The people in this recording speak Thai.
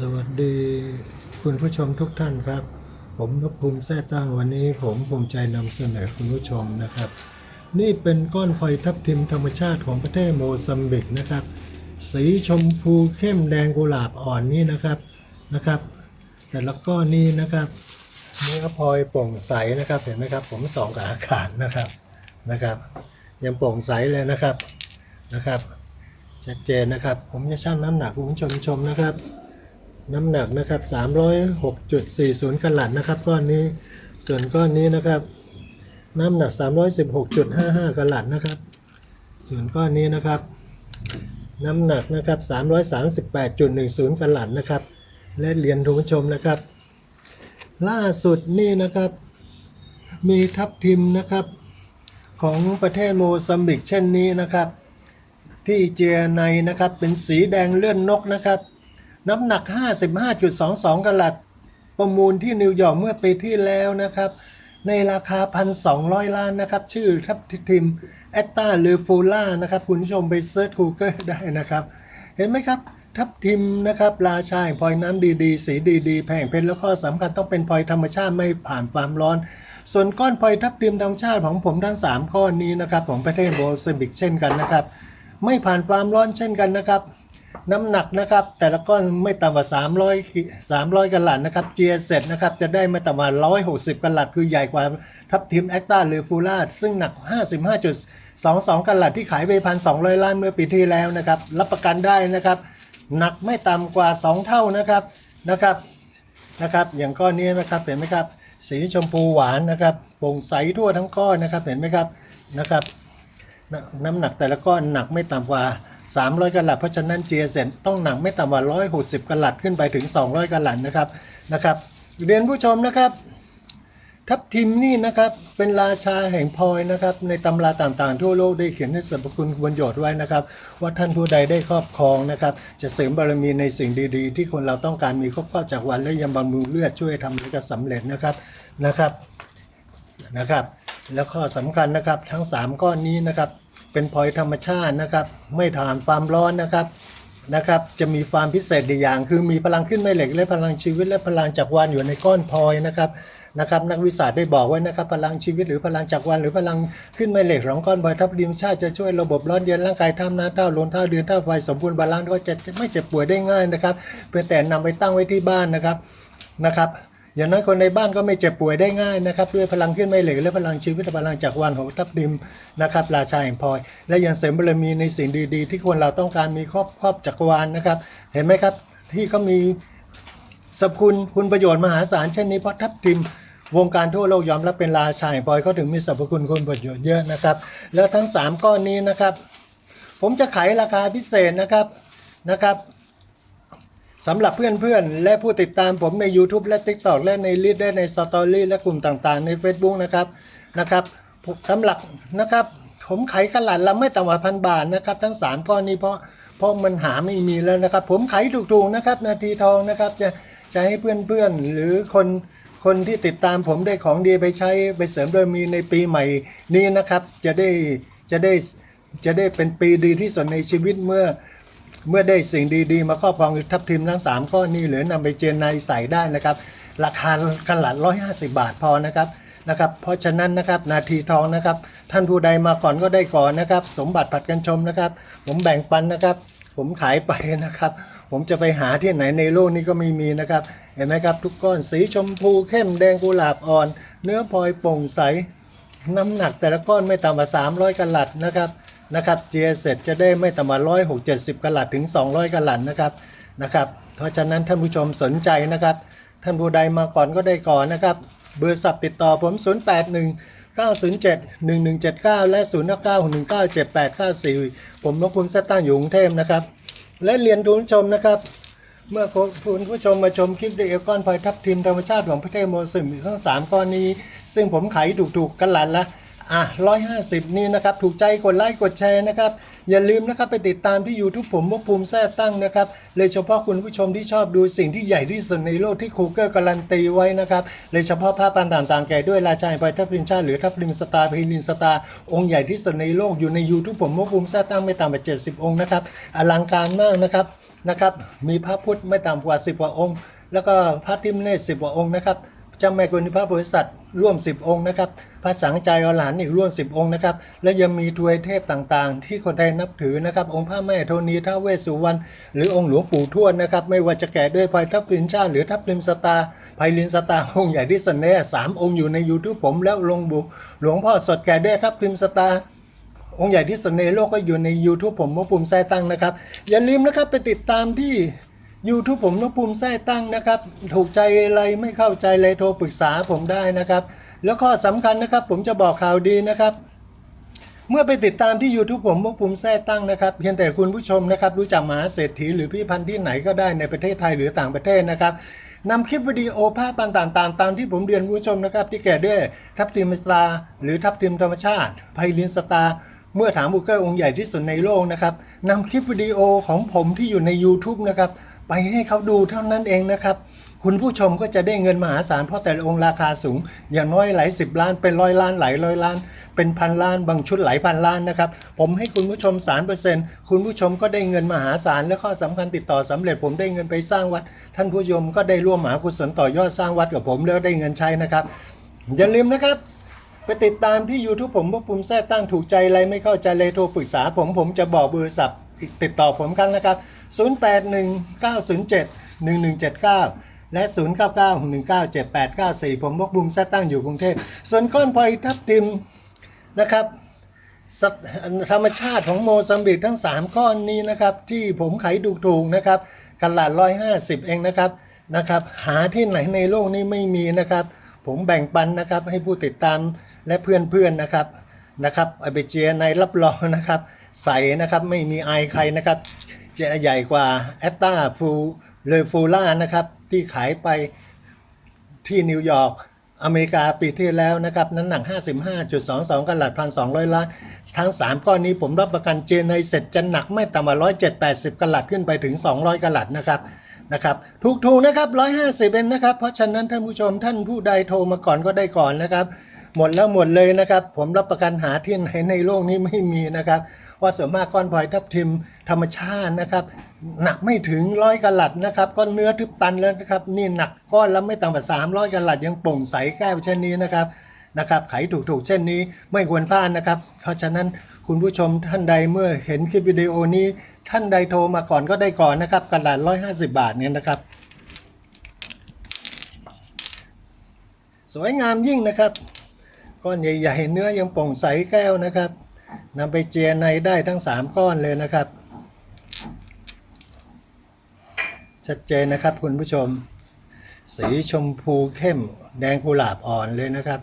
สวัสดีคุณผู้ชมทุกท่านครับ ผมนพภูมิแท้ตั้งวันนี้ ผมภูมิใจนำเสนอคุณผู้ชมนะครับ นี่เป็นก้อนพลอยทับทิมธรรมชาติของประเทศโมซัมบิกนะครับ สีชมพูเข้มแดงกุหลาบอ่อนนี่นะครับนะครับ แต่ละก้อนนี้นะครับเนื้อพลอยโปร่งใสนะครับเห็นไหมครับ ผมส่องกับอากาศนะครับนะครับ ยังโปร่งใสเลยนะครับนะครับชัดเจนนะครับ ผมจะชั่งน้ำหนักคุณผู้ชมชมนะครับ น้ำหนักนะครับ306.40กลัดนะครับก้อนนี้ส่วนก้อนนี้นะครับ น้ำหนัก 316.55กลัดนะครับ ส่วนก้อนนี้นะครับ น้ำหนักนะครับ338.10กลัดนะครับ และเรียนคุณผู้ชมนะครับ ล่าสุดนี่นะครับ มีทับทิมนะครับ ของประเทศโมซัมบิกเช่นนี้นะครับ ที่เจียในนะครับเป็นสีแดงเลื่อนนกนะครับ น้ำหนัก 55.22กะลัด ประมูลที่นิวยอร์กเมื่อปีที่แล้วนะครับ ในราคา 1,200 ล้านนะครับ ชื่อทับทิมแอตตาหรือฟูล่านะครับคุณผู้ชมไปเซิร์ช Google ได้นะครับ เห็นไหมครับทับทิมนะครับราชาแห่งพลอยน้ำดีๆ สีดีๆแพงเพชรแล้วข้อสำคัญต้องเป็นพลอยธรรมชาติไม่ผ่านความร้อน ส่วนก้อนพลอยทับทิมธรรมชาติของผมทั้ง 3 ก้อนนี้นะครับของประเทศโมซัมบิกเช่นกันนะครับ ไม่ผ่านความร้อนเช่นกันนะครับ น้ำหนักนะครับ แต่ละก้อนไม่ต่ำกว่า 300 300กะลัดนะครับเจียเสร็จนะครับจะได้ไม่ต่ำกว่า 160กะลัดคือใหญ่กว่าทับทิมแอคตาหรือฟูลาดซึ่งหนัก 55.22กะลัดที่ขายไป1,200ล้านเมื่อปีที่แล้วนะครับ รับประกันได้นะครับ หนักไม่ต่ำกว่า 2 เท่านะครับนะครับนะครับ อย่างก้อนนี้นะครับเห็นไหมครับ สีชมพูหวานนะครับโปร่งใสทั่วทั้งก้อนนะครับเห็นไหมครับนะครับนน้ำหนักแต่ละก้อนหนักไม่ต่ำกว่า 300กะลัดเพราะฉะนั้นเจียเซนต้องหนักไม่ต่ำกว่า 160กะลัดขึ้นไปถึง 200กะลัดนะครับนะครับ เรียนผู้ชมนะครับทับทิมนี่นะครับเป็นราชาแห่งพลอยนะครับในตำราต่างๆ ทั่วโลกได้เขียนในสรรพคุณประโยชน์ไว้นะครับ ว่าท่านผู้ใดได้ครอบครองนะครับ จะเสริมบารมีในสิ่งดีๆ ที่คนเราต้องการมีครบข้อจากวันและยังบำรุงเลือดช่วยทำให้กระสำเร็จนะครับนะครับนะครับ แล้วข้อสำคัญนะครับทั้ง 3 ก้อนนี้นะครับ เป็นพลอยธรรมชาตินะครับ ไม่ผ่านความร้อนนะครับนะครับ จะมีความพิเศษอีกอย่าง คือมีพลังขึ้นแม่เหล็กและพลังชีวิตและพลังจักรวาลอยู่ในก้อนพลอยนะครับนะครับนักวิชาสตได้บอกไว้นะครับ พลังชีวิตหรือพลังจักรวาลหรือพลังขึ้นแม่เหล็กของก้อนพลอยทับดิมชาติจะช่วยระบบร้อนเย็นร่างกายท่ามน้ำเท่าลมเท่าเดือนเท่าไฟสมบูรณ์บาลานซ์ก็จะไม่เจ็บป่วยได้ง่ายนะครับเพียงแต่นำไปตั้งไว้ที่บ้านนะครับนะครับ อย่างน้อยคนในบ้านก็ไม่เจ็บป่วยได้ง่ายนะครับด้วยพลังขึ้นไม่เหล็กและพลังชีวิตพลังจากวาลของทับดิมนะครับราชาแห่งพลอย และยังเสริมบารมีในสิ่งดีๆ ที่คนเราต้องการมีครอบครอบจักรวาลนะครับ เห็นไหมครับที่เขามีสรรพคุณคุณประโยชน์มหาศาลเช่นนี้เพราะทับทิมวงการทั่วโลกยอมรับเป็นราชาแห่งพลอยเขาถึงมีสรรพคุณคุณประโยชน์เยอะนะครับ แล้วทั้ง 3 ก้อนนี้นะครับ ผมจะขายราคาพิเศษนะครับนะครับ สำหรับเพื่อนๆ และผู้ติดตามผมใน YouTube และ TikTok และในลิสและในสตอรี่และกลุ่มต่างๆ ใน Facebook นะครับนะครับสำหรับนะครับ ผมขายกระหลัดละไม่ต่ำกว่าพันบาทนะครับ ทั้งสามก้อนนี้เพราะเพราะมันหาไม่มีแล้วนะครับ ผมขายถูกๆนะครับ นาทีทองนะครับจะจะให้เพื่อนๆ หรือคนคนที่ติดตามผมได้ของดีไปใช้ไปเสริมโดยมีในปีใหม่นี้นะครับ จะได้จะได้จะได้เป็นปีดีที่สุดในชีวิตเมื่อ เมื่อได้สิ่งดีๆ มาครอบครองทับทิมทั้ง 3 ก้อนนี้เหลือนำไปเจนในใส่ได้นะครับ ราคากันหลัด150 บาทพอนะครับนะครับเพราะฉะนั้นนะครับนาทีทองนะครับ ท่านผู้ใดมาก่อนก็ได้ก่อนนะครับ สมบัติผัดกันชมนะครับ ผมแบ่งปันนะครับ ผมขายไปนะครับ ผมจะไปหาที่ไหนในโลกนี้ก็ไม่มีนะครับเห็นไหมครับ ทุกก้อนสีชมพูเข้มแดงกุหลาบอ่อน เนื้อพลอยโปร่งใส น้ำหนักแต่ละก้อนไม่ต่ำกว่า300กะลัดนะครับ นะครับเจียเสร็จจะได้ไม่ต่ำกว่า1 6 70กะลัดถึง 200กะลัดนะครับนะครับ เพราะฉะนั้นท่านผู้ชมสนใจนะครับ ท่านผู้ใดมาก่อนก็ได้ก่อนนะครับ เบอร์สับติดต่อผม 081 907 1179 และ 099 197ผมนกคุณเซตตั้งอยู่กรุงเทพนะครับ และเรียนทุนชมนะครับ เมื่อคุณผู้ชมมาชมคลิปเดเอก้อนพลอยทับทิมธรรมชาติของประเทศโมซิมทั้งสามก้อนนี้ ซึ่งผมขายถูกๆกันหลันละ อะร้อยห้าสิบนี่นะครับ ถูกใจกดไลค์กดแชร์นะครับ อย่าลืมนะครับไปติดตามที่ YouTube ผมว่าภูมิแท้ตั้งนะครับเลยเฉพาะคุณผู้ชมที่ชอบดูสิ่งที่ใหญ่ที่สุดในโลกที่คูเกอร์การันตีไว้นะครับเลยเฉพาะภาพปันต่างๆแก่ด้วยราชาแห่งพทับทิมชาหรือทับทิมสตาร์พิลินสตาร์องค์ใหญ่ที่สุดในโลกอยู่ใน YouTube ผมว่าภูมิแท้ตั้งไม่ต่ำกว่า70องค์นะครับอลังการมากนะครับนะครับ มีพระพุทธไม่ต่ำกว่า10กว่าองค์ แล้วก็พระทิมเนศ10กว่าองค์นะครับ เจ้าแม่กุณิพระบริษัทร่วม 10 องค์นะครับ พระสังใจอรหันต์อีกร่วม 10 องค์นะครับ และยังมีทวยเทพต่างๆ ที่คนไทยนับถือนะครับ องค์พระแม่โทนีท้าเวสสุวรรณ หรือองค์หลวงปู่ทวดนะครับ ไม่ว่าจะแก่ด้วยพลอยทับลินชาติหรือทับลิมสตาร์ไพลินสตาองค์ใหญ่ที่เสน่ห์สามองค์อยู่ใน YouTube ผมแล้วลงบุหลวงพ่อสดแก่ด้วยทับลิมสตาองค์ใหญ่ที่สุดในโลกก็อยู่ใน YouTube ผมนกภูมิแท้ตั้งนะครับ อย่าลืมนะครับไปติดตามที่ YouTube ผมนกภูมิแท้ตั้งนะครับ ถูกใจอะไรไม่เข้าใจอะไรโทรปรึกษาผมได้นะครับ แล้วข้อสำคัญนะครับ ผมจะบอกข่าวดีนะครับ เมื่อไปติดตามที่ YouTube ผมมกภูมิแท้ตั้งนะครับ เพียงแต่คุณผู้ชมนะครับ รู้จักมหาเศรษฐีหรือพี่พันธุ์ที่ไหนก็ได้ในประเทศไทยหรือต่างประเทศนะครับนำคลิปวิดีโอภาพต่างๆตามที่ผมเรียนผู้ชมนะครับ ที่แก่ด้วยทับทิมสตาร์หรือทับทิมธรรมชาติไพลินสตาร์เมื่อถามบุกเกอร์องค์ใหญ่ที่สุดในโลกนะครับนำคลิปวิดีโอของผมที่อยู่ใน YouTube นะครับ ไปให้เขาดูเท่านั้นเองนะครับ คุณผู้ชมก็จะได้เงินมหาศาลเพราะแต่ละองค์ราคาสูง อย่างน้อยหลายสิบล้านเป็นร้อยล้านหลายร้อยล้าน เป็นพันล้านบางชุดหลายพันล้านนะครับ ผมให้คุณผู้ชมสารเปอร์เซ็นต์คุณผู้ชมก็ได้เงินมหาศาลและข้อสำคัญติดต่อสำเร็จผมได้เงินไปสร้างวัด ท่านผู้ชมก็ได้ร่วมมหากุศลต่อยอดสร้างวัดกับผมแล้วได้เงินใช้นะครับ อย่าลืมนะครับไปติดตามที่ YouTube ผมว่าปุ่มแท้ตั้งถูกใจอะไรไม่เข้าใจเลยโทรปรึกษาผมผมจะบอกเบอร์ศัพท์ ติดต่อผมกันนะครับ 0819071179 และ 0991978894 ผมบกบุมแท้ตั้งอยู่กรุงเทพ ส่วนก้อนพลอยทับทิมนะครับธรรมชาติของโมซัมบิกทั้ง 3 ก้อนนี้นะครับ ที่ผมไขถูกๆนะครับขนาด 150 เองนะครับนะครับ หาที่ไหนในโลกนี้ไม่มีนะครับ ผมแบ่งปันนะครับให้ผู้ติดตามและเพื่อนๆนะครับนะครับอาไปเจียในรับรองนะครับ ใส่นะครับไม่มีไอใครนะครับ จะใหญ่กว่าแอตตาฟูเลฟูล่านะครับ ที่ขายไปที่นิวยอร์กอเมริกาปีที่แล้วนะครับน้ำหนัก 55.22กลัดพันสองล้านทั้ง 3 ก้อนนี้ผมรับประกันเจนในเสร็จจะหนักไม่ต่ำกว่า170กลัดขึ้นไปถึง 200กลัดนะครับนะครับถูกๆนะครับ 150เองนะครับ เพราะฉะนั้นท่านผู้ชมท่านผู้ใดโทรมาก่อนก็ได้ก่อนนะครับ หมดแล้วหมดเลยนะครับ ผมรับประกันหาที่ไหนในโลกนี้ไม่มีนะครับ เพราะส่วนมากก้อนพลอยทับทิมธรรมชาตินะครับ หนักไม่ถึงร้อยกะลัดนะครับก็เนื้อทึบตันแล้วนะครับนี่หนักก้อนแล้วไม่ต่ำกว่าสามร้อยกะลัดยังโปร่งใสแก้วเช่นนี้นะครับนะครับไขถูกๆเช่นนี้ไม่ควรพลาดนะครับ เพราะฉะนั้นคุณผู้ชมท่านใดเมื่อเห็นคลิปวิดีโอนี้ ท่านใดโทรมาก่อนก็ได้ก่อนนะครับกะลัดร้อยห้าสิบบาทเนี่ยนะครับ สวยงามยิ่งนะครับ ก้อนใหญ่ ๆ เนื้อยังโปร่งใสแก้วนะครับ นำไปเจียในได้ทั้ง 3 ก้อนเลยนะครับ ชัดเจนนะครับคุณผู้ชม สีชมพูเข้มแดงกุหลาบอ่อนเลยนะครับ